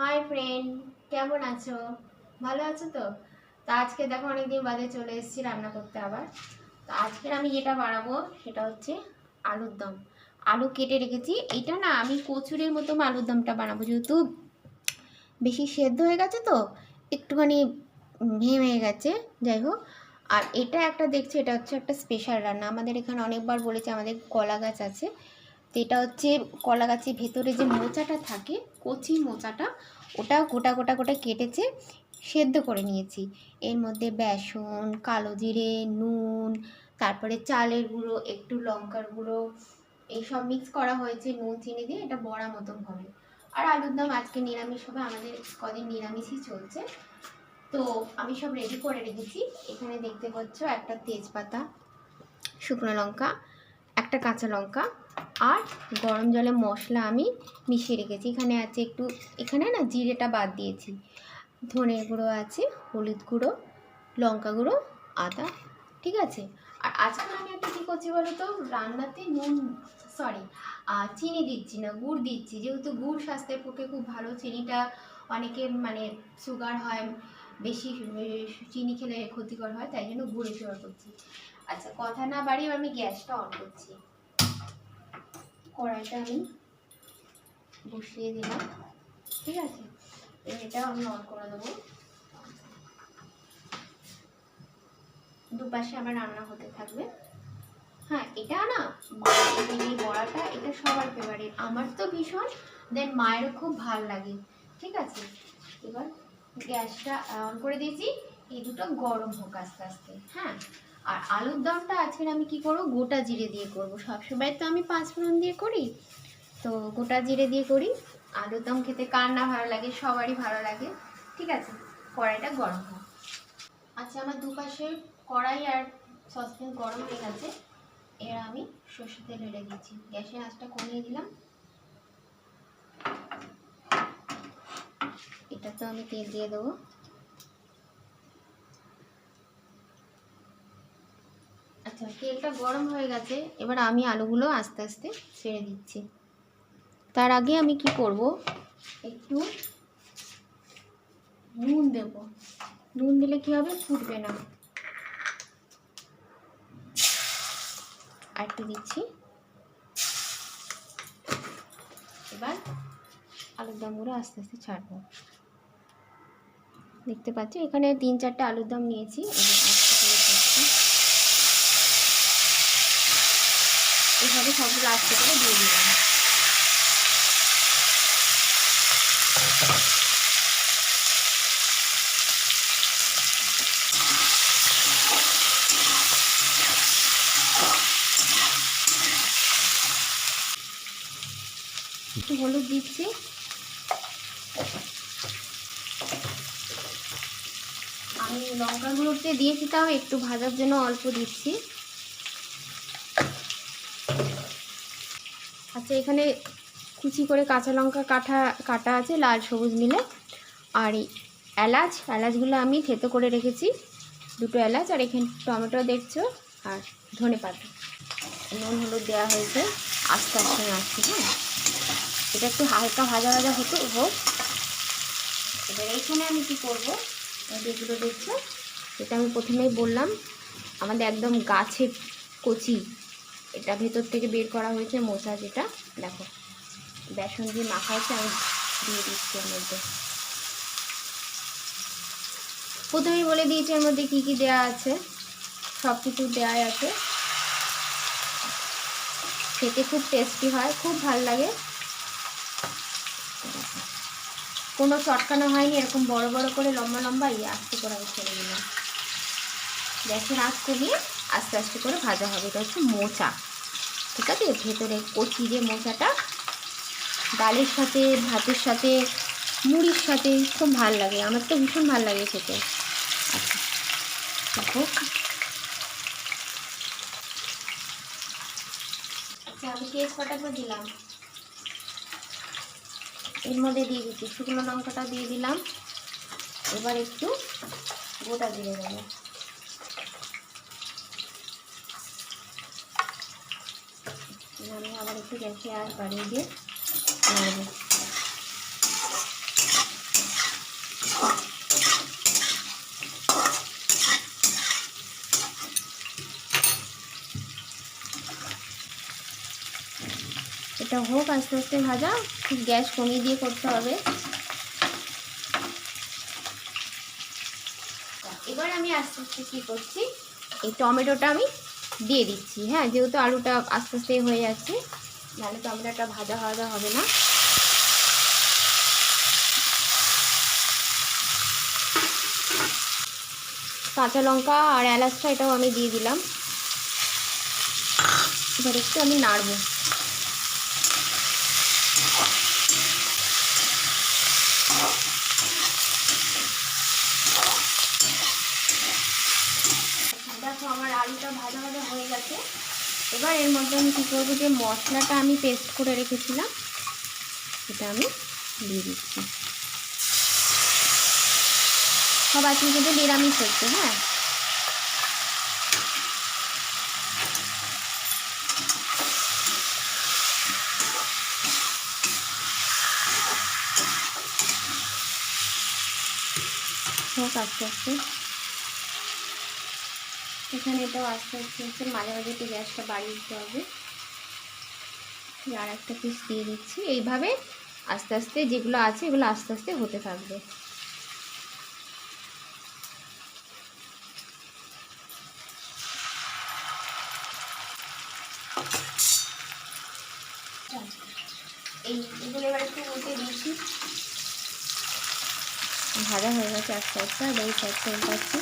Hi friend কেমন আছো? ভালো আছো তো? তা আজকে দেখো অনেকদিন বাদে চলে এসেছি রান্না করতে আবার। তো আজকের আমি যেটা বানাবো সেটা হচ্ছে আলুর দম। আলু কেটে রেখেছি। এটা না আমি কচুরির মতো আলুর দমটা বানাবো। যেহেতু বেশি সেদ্ধ হয়ে গেছে তো, একটুখানি ভেঙে গেছে, যাই হোক। আর এটা একটা দেখছি, এটা হচ্ছে একটা স্পেশাল রান্না। আমাদের এখানে অনেকবার বলেছে, আমাদের কলা গাছ আছে। এটা হচ্ছে কলা গাছের ভেতরে যে মোচাটা থাকে, কচি মোচাটা ওটা গোটা গোটা গোটা কেটেছে, সেদ্ধ করে নিয়েছি। এর মধ্যে বেসন, কালো জিরে, নুন, তারপরে চালের গুঁড়ো, একটু লঙ্কার গুঁড়ো এইসব মিক্স করা হয়েছে, নুন, চিনি দিয়ে এটা বড়া মতন হবে। আর আলুর দম আজকে নিরামিষ হবে, আমাদের কদিন নিরামিষই চলছে। তো আমি সব রেডি করে রেখেছি। এখানে দেখতে পাচ্ছ একটা তেজপাতা, শুকনো লঙ্কা, একটা কাঁচা লঙ্কা আর গরম জলে মশলা আমি মিশিয়ে রেখেছি। এখানে আছে একটু, এখানে না জিরেটা বাদ দিয়েছি। ধনের গুঁড়ো আছে, হলুদ গুঁড়ো, লঙ্কা গুঁড়ো, আদা, ঠিক আছে? আর আজকাল আমি একটা কী করছি বলো তো? রান্নাতে নুন সরি চিনি দিচ্ছি না, গুড় দিচ্ছি। যেহেতু গুড় স্বাস্থ্যের পক্ষে খুব ভালো, চিনিটা অনেকে মানে সুগার হয়, বেশি চিনি খেলে ক্ষতিকর হয়, তাই জন্য গুড় ব্যবহার করছি। আচ্ছা কথা না বাড়িয়ে আমি গ্যাসটা অন করছি। কড়াইটা আমি বসিয়ে দিলাম। ঠিক আছে? এটা আমি অন করে দেবো। দুপাশে আমার রান্না হতে থাকবে। হ্যাঁ এটা না এই বড়াটা, এটা সবার ফেভারিট আমার তো ভীষণ দেন মায়েরও খুব ভালো লাগে। ঠিক আছে? এবার গ্যাসটা অন করে দিয়েছি। এই দুটো গরম হোক আস্তে আস্তে। হ্যাঁ? আর আলুর দমটা আজকে আমি কি করব? গোটা জিরে দিয়ে করব। সবসময় তো আমি পাঁচ ফোড়ন দিয়ে করি, তো গোটা জিরে দিয়ে করি। আলুর দম খেতে কার না ভালো লাগে, সবারই ভালো লাগে। ঠিক আছে, কড়াইটা গরম হয় আচ্ছা আমার দুপাশে কড়াই আর সসপ্যান গরম হয়ে গেছে। এর আমি সর্ষে তেল ঢেলে দিচ্ছি। গ্যাসের আঁচটা কমিয়ে দিলাম। এটা তো আমি তেল দিয়ে দেবো। আচ্ছা তেলটা গরম হয়ে গেছে। এবার আমি আলুগুলো আস্তে আস্তে ছেড়ে দিচ্ছি। তার আগে আমি কি করব? একটু নুন দেব। নুন দিলে কি হবে? ফুটবে না। একটু দিচ্ছি। এবার আলুর দমগুলো আস্তে আস্তে ছাড়বো। দেখতে পাচ্ছি? এখানে তিন চারটে আলুর দম নিয়েছি এই যে আস্তে করে ছাড়ছি। এভাবে সবগুলো আস্তে করে দিয়ে দিলাম। একটু হলুদ দিচ্ছি। আমি লঙ্কা গুঁড়োতে দিয়েছি, তাও একটু ভাজার জন্য অল্প দিচ্ছি। আচ্ছা এখানে কুচি করে কাঁচা লঙ্কা কাটা কাটা আছে, লাল সবুজ মিলে। আর এই এলাচ, এলাচগুলো আমি থেতো করে রেখেছি, দুটো এলাচ, আর এখানে টমেটো দেখছ, আর ধনে পাতা। নুন হলুদ দেওয়া হয়েছে, আস্তে আস্তে নাড়ছি হ্যাঁ? এটা একটু হালকা ভাজা ভাজা হতো, হোক। এবার এইখানে আমি কি করব? যেগুলো দেখছ, এটা আমি প্রথমেই বললাম, আমাদের একদম গাছের কচি এটা ভেতর থেকে বের করা হয়েছে মোচা যেটা। দেখো, বেসন দিয়ে মাখা হচ্ছে আমি দিয়ে দিচ্ছি এর মধ্যে। প্রথমেই বলে দিয়েছি এর মধ্যে কী কী দেওয়া আছে। সব কিছু দেওয়াই আছে। খেতে খুব টেস্টি হয়, খুব ভালো লাগে। কোনো চটকানো হয়নি, এরকম বড় বড় করে লম্বা লম্বা ইয়ে আস্তে করে আমি ছেড়ে গ্যাসের আঁচ কমিয়ে আস্তে আস্তে করে ভাজা হবে। এটা হচ্ছে মোচা। ঠিক আছে? ভেতরে কচি যে মোচাটা, ডালের সাথে, ভাতের সাথে, মুড়ির সাথে খুব ভালো লাগে। আমার তো ভীষণ ভালো লাগে খেতে। আচ্ছা আচ্ছা আমি তেজপাতাটা দিলাম। এর মধ্যে দিয়ে দিচ্ছি। শুকনো লঙ্কাটা দিয়ে দিলাম। এবার একটু গোটা দিয়ে দেবো। আমি আবার একটু গ্যাসে আর বাড়িয়ে দিয়ে নাড়ব। এটা হোক, আস্তে আস্তে ভাজা। গ্যাস কমিয়ে দিয়ে করতে হবে। এবার আমি আস্তে আস্তে কী করছি? এই টমেটোটা আমি দিয়ে দিচ্ছি। হ্যাঁ যেহেতু আলুটা আস্তে আস্তে হয়ে যাচ্ছে, নাহলে তো আমার একটা ভাজা ভাজা হবে না। কাঁচা লঙ্কা আর এলাচটা এটাও আমি দিয়ে দিলাম। এবার একটু আমি নাড়বো দেখো আমার আলুটা ভাজা ভাজা হয়ে গেছে এবার এর মধ্যে আমি কী করব যে মশলাটা আমি পেস্ট করে রেখেছিলাম এটা আমি দিয়ে দিচ্ছি। সব আজকে কিন্তু নিরামিষ হচ্ছে হ্যাঁ। হোক আস্তে আস্তে। এখানে এটাও আস্তে আস্তে আস্তে মাঝে মাঝে একটু গ্যাসটা বাড়িয়ে দিতে হবে। আর একটা পিস দিয়ে দিচ্ছি। এইভাবে আস্তে আস্তে যেগুলো আছে এগুলো আস্তে আস্তে হতে থাকবে। ভাজা হয়ে গেছে এক সাইডটা আর এই উল্টাচ্ছি।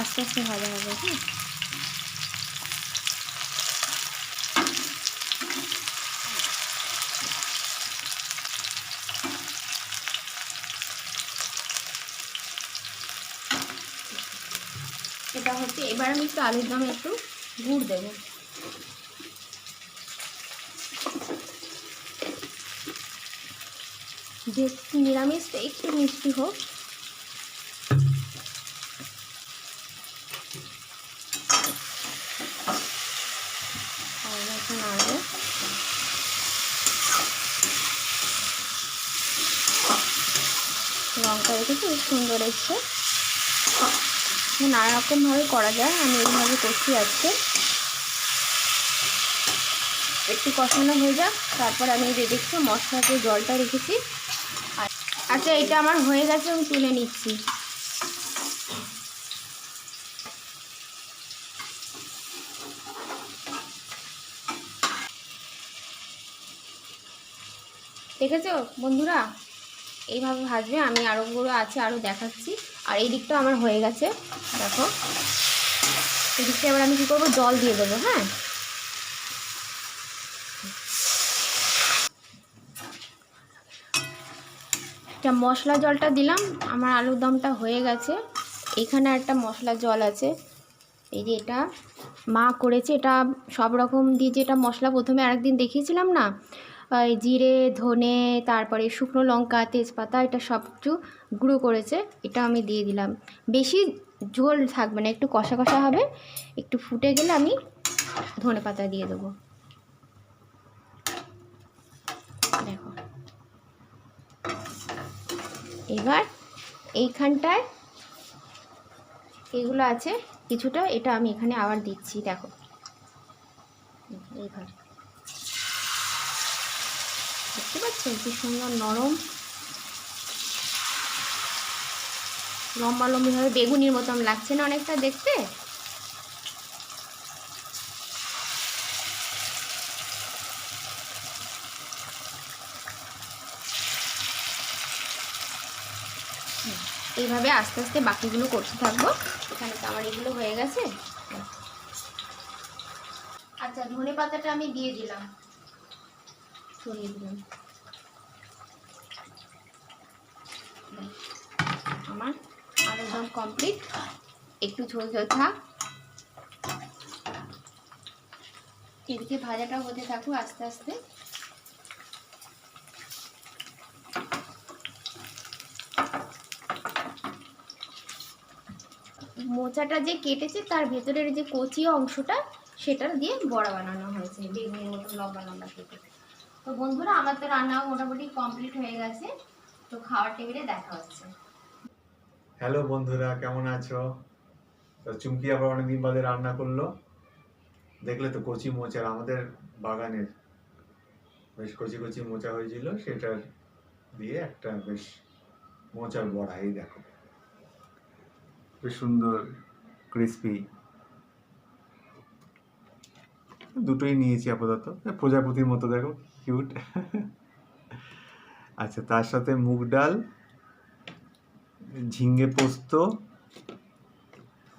আস্তে আস্তে ভাজা হবে হ্যাঁ এটা হচ্ছে, এবার আমি একটু আলুর দমে একটু গুড় দেবো। যে নিরামিষটা একটু মিষ্টি হোক আর এখন আলু রেখেছি খুব সুন্দর এসছে নানা রকমভাবে করা যায়, আমি এইভাবে করছি আজকে। একটু কষানো হয়ে যাক, তারপর আমি যে দেখছি মশলাতে জলটা রেখেছি। আচ্ছা এটা আমার হয়ে গেছে, আমি তুলে নিচ্ছি। দেখেছ বন্ধুরা? এইভাবে ভাজবে, আমি আরোগুলো আছে আরও দেখাচ্ছি। আর এই দিকটা আমার হয়ে গেছে, দেখো। এই দিকটা এবার আমি কী করব? জল দিয়ে দেবো হ্যাঁ? এটা মশলা জলটা দিলাম, আমার আলুর দমটা হয়ে গেছে। এখানে একটা মশলা জল আছে। এই যে এটা মা করেছে, এটা সব রকম দিয়ে যেটা মশলা প্রথমে আরেকদিন দেখিয়েছিলাম না জিরে, ধনে, তারপরে শুকনো লঙ্কা, তেজপাতা, এটা সব কিছু গুঁড়ো করেছে, এটা আমি দিয়ে দিলাম। বেশি ঝোল থাকবে না, একটু কষা কষা হবে, একটু ফুটে গেলে আমি ধনে পাতা দিয়ে দেবো। দেখো। এবার এইখানটায় এগুলো আছে, কিছুটা এটা আমি এখানে আবার দিচ্ছি, দেখো। এইভাবে দেখতে পাচ্ছেন? কি সুন্দর নরম। লম্বা লম্বিভাবে বেগুনির মতন লাগছে না অনেকটা দেখতে? এইভাবে আস্তে আস্তে বাকিগুলো করতে থাকব। এখানে তো আমার এগুলো হয়ে গেছে। আচ্ছা ধনে পাতাটা আমি দিয়ে দিলাম। ছড়িয়ে দিলাম আমার আর একদম কমপ্লিট একটু ঝোল ঝোল থাক এদিকে ভাজাটা হতে থাকুক আস্তে আস্তে। মোচাটা যে কেটেছে, তার ভেতরের যে কচি অংশটা, সেটা দিয়ে বড়া বানানো হয়েছে। বেগুনের মতো লম্বা লম্বা কেটে। তো বন্ধুরা, আমার তো রান্না মোটামুটি কমপ্লিট হয়ে গেছে। তো খাওয়ার টেবিলে দেখা হচ্ছে। হ্যালো বন্ধুরা, কেমন আছো? তো চুমকি আবার অনেকদিন বাদে রান্না করল। দেখলে তো কচি মোচার আমাদের বাগানের বেশ কচি কচি মোচা হয়েছিল সেটার দিয়ে একটা বেশ মোচার বড়া, এই দেখো। বেশ সুন্দর ক্রিসপি দুটোই নিয়েছি আপাতত প্রজাপতির মতো, দেখো। কিউট আচ্ছা তার সাথে মুগ ডাল ঝিঙ্গে পোস্ত,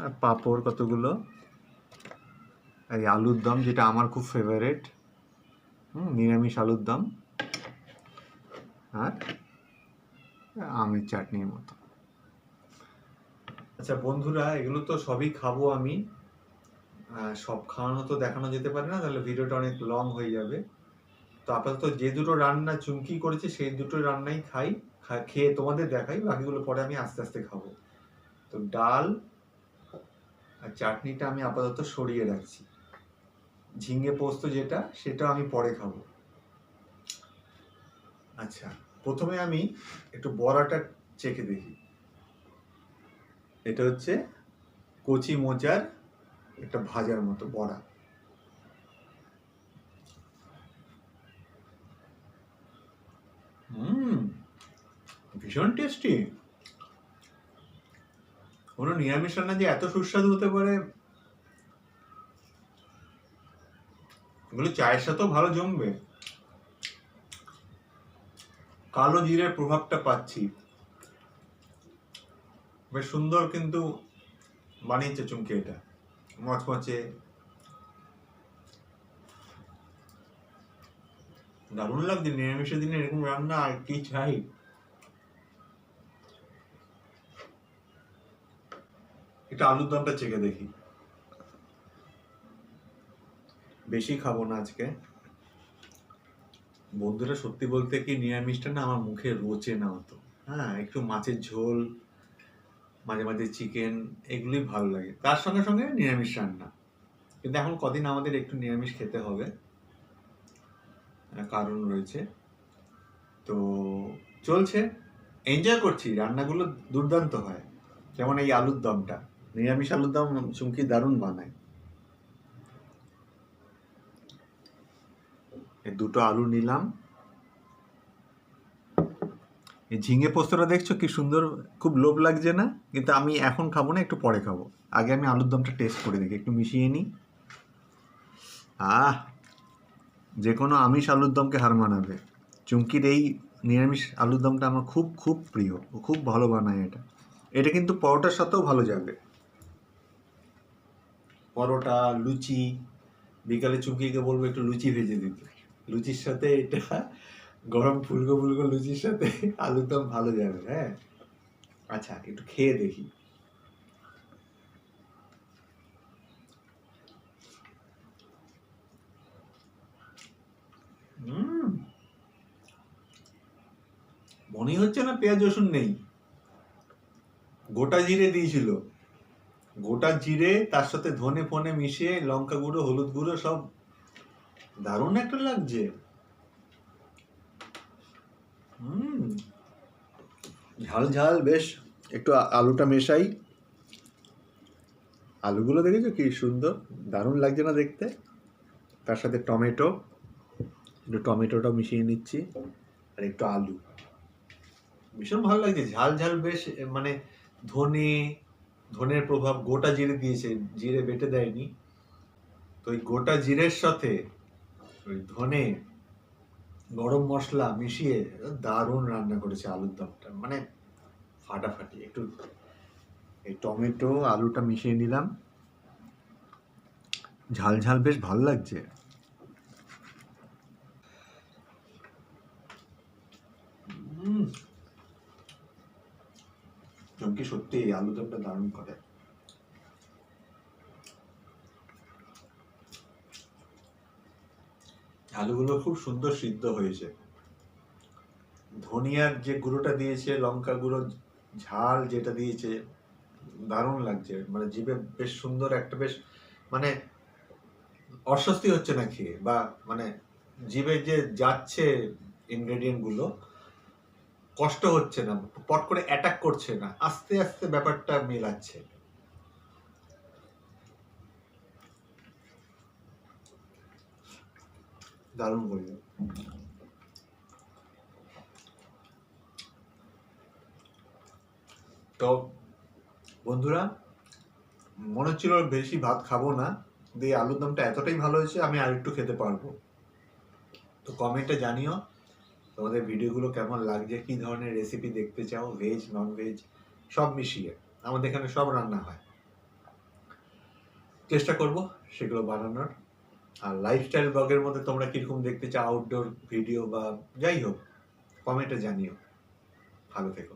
আর পাঁপড় কতগুলো? আর এই আলুর দম, যেটা আমার খুব ফেভারেট হুম, নিরামিষ আলুর দম, আর আমের চাটনির মতো। আচ্ছা বন্ধুরা, এগুলো তো সবই খাব আমি। সব খাওয়ানো তো দেখানো যেতে পারে না, তাহলে ভিডিওটা অনেক লং হয়ে যাবে। তো আপাতত যে দুটো রান্না চুমকি করেছে, সেই দুটো রান্নাই খাই। খেয়ে তোমাদের দেখাই, বাকিগুলো পরে আমি আস্তে আস্তে খাব। তো ডাল আর চাটনিটা আমি আপাতত সরিয়ে রাখছি। ঝিঙে পোস্ত যেটা, সেটা আমি পরে খাব। আচ্ছা প্রথমে আমি একটু বড়াটা চেখে দেখি। এটা হচ্ছে কচি মোচার একটা ভাজার মতো বড়া হুম ভীষণ টেস্টি কোনো নিরামিষ রান্না যে এত সুস্বাদু হতে পারে? এগুলো চায়ের সাথেও ভালো জমবে। কালো জিরের প্রভাবটা পাচ্ছি। বেশ সুন্দর কিন্তু বানিয়েছে চুমকি এটা। মচমচে। দারুণ লাগছে। নিরামিষের দিনে এরকম রান্না আর কি চাই? এটা আলুর দমটা চেখে দেখি। বেশি খাব না আজকে। বন্ধুরা, সত্যি বলতে কি নিরামিষটা না আমার মুখে রোচে না হতো হ্যাঁ একটু মাছের ঝোল, মাঝে মাঝে চিকেন, এগুলোই ভালো লাগে। তার সঙ্গে সঙ্গে নিরামিষ রান্না। কিন্তু এখন কদিন আমাদের একটু নিরামিষ খেতে হবে কারণ রয়েছে। তো চলছে। এনজয় করছি। রান্নাগুলো দুর্দান্ত হয়। যেমন এই আলুর দমটা। নিরামিষ আলুর দম চুমকি দারুণ বানায়। দুটো আলু নিলাম। এই ঝিঙে পোস্তটা দেখছ কি সুন্দর, খুব লোভ লাগছে না? কিন্তু আমি এখন খাব না, একটু পরে খাব। আগে আমি আলুর দমটা টেস্ট করে দেখি, একটু মিশিয়ে নিই। আহ! যে কোনো আমিষ আলুর দমকে হার মানাবে। চুমকির এই নিরামিষ আলুর দমটা আমার খুব খুব প্রিয়। ও খুব ভালো বানায় এটা। এটা কিন্তু পরোটার সাথেও ভালো যাবে। পরোটা, লুচি, বিকালে চুমকিকে বলব একটু লুচি ভেজে দিতে। লুচির সাথে এটা, গরম ফুলকো ফুলকো লুচির সাথে আলুর দম ভালো যাবে হ্যাঁ? আচ্ছা একটু খেয়ে দেখি। মনে হচ্ছে না পেঁয়াজ রসুন নেই। গোটা জিরে দিয়েছিল। গোটা জিরে, তার সাথে ধনে ফনে মিশিয়ে লঙ্কা গুঁড়ো, হলুদ গুঁড়ো, সব দারুণ একটা লাগছে। হুম। ঝাল ঝাল, বেশ। একটু আলুটা মেশাই। আলুগুলো দেখেছ কি সুন্দর? দারুণ লাগছে না দেখতে? তার সাথে টমেটো। একটু টমেটোটা মিশিয়ে নিচ্ছি। আর একটু আলু। ভীষণ ভালো লাগছে। ঝাল ঝাল, বেশ মানে ধনে ধনের প্রভাব গোটা জিরে দিয়েছে, জিরে বেটে দেয়নি। তো ওই গোটা জিরের সাথে ওই ধনে গরম মশলা মিশিয়ে দারুণ রান্না করেছে আলুর দমটা। মানে ফাটাফাটি, একটু এই টমেটো, আলুটা মিশিয়ে নিলাম। ঝাল ঝাল, বেশ ভালো লাগছে। চমকি সত্যি এই আলু দমটা দারুণ করে? আলুগুলো খুব সুন্দর সিদ্ধ হয়েছে। ধনিয়ার যে গুঁড়োটা দিয়েছে, লঙ্কা গুঁড়ো, ঝাল যেটা দিয়েছে, দারুণ লাগছে। মানে জিভে বেশ সুন্দর একটা বেশ মানে অস্বস্তি হচ্ছে না খেয়ে, বা মানে জিভে যে যাচ্ছে ইনগ্রেডিয়েন্টগুলো কষ্ট হচ্ছে না, পট করে অ্যাটাক করছে না, আস্তে আস্তে ব্যাপারটা মেলাচ্ছে। দারুণ করবে তো বন্ধুরা, মনে হচ্ছিল বেশি ভাত খাব না, দিয়ে আলুর দমটা এতটাই ভালো হয়েছে, আমি আর একটু খেতে পারব। তো কমেন্টে জানিও। তোমাদের ভিডিওগুলো কেমন লাগছে? কী ধরনের রেসিপি দেখতে চাও? ভেজ নন ভেজ সব মিশিয়ে। আমাদের এখানে সব রান্না হয়। চেষ্টা করব সেগুলো বানানোর। আর লাইফস্টাইল ব্লগের মধ্যে তোমরা কীরকম দেখতে চাও? আউটডোর ভিডিও বা যাই হোক কমেন্টে জানিও। ভালো থেকো।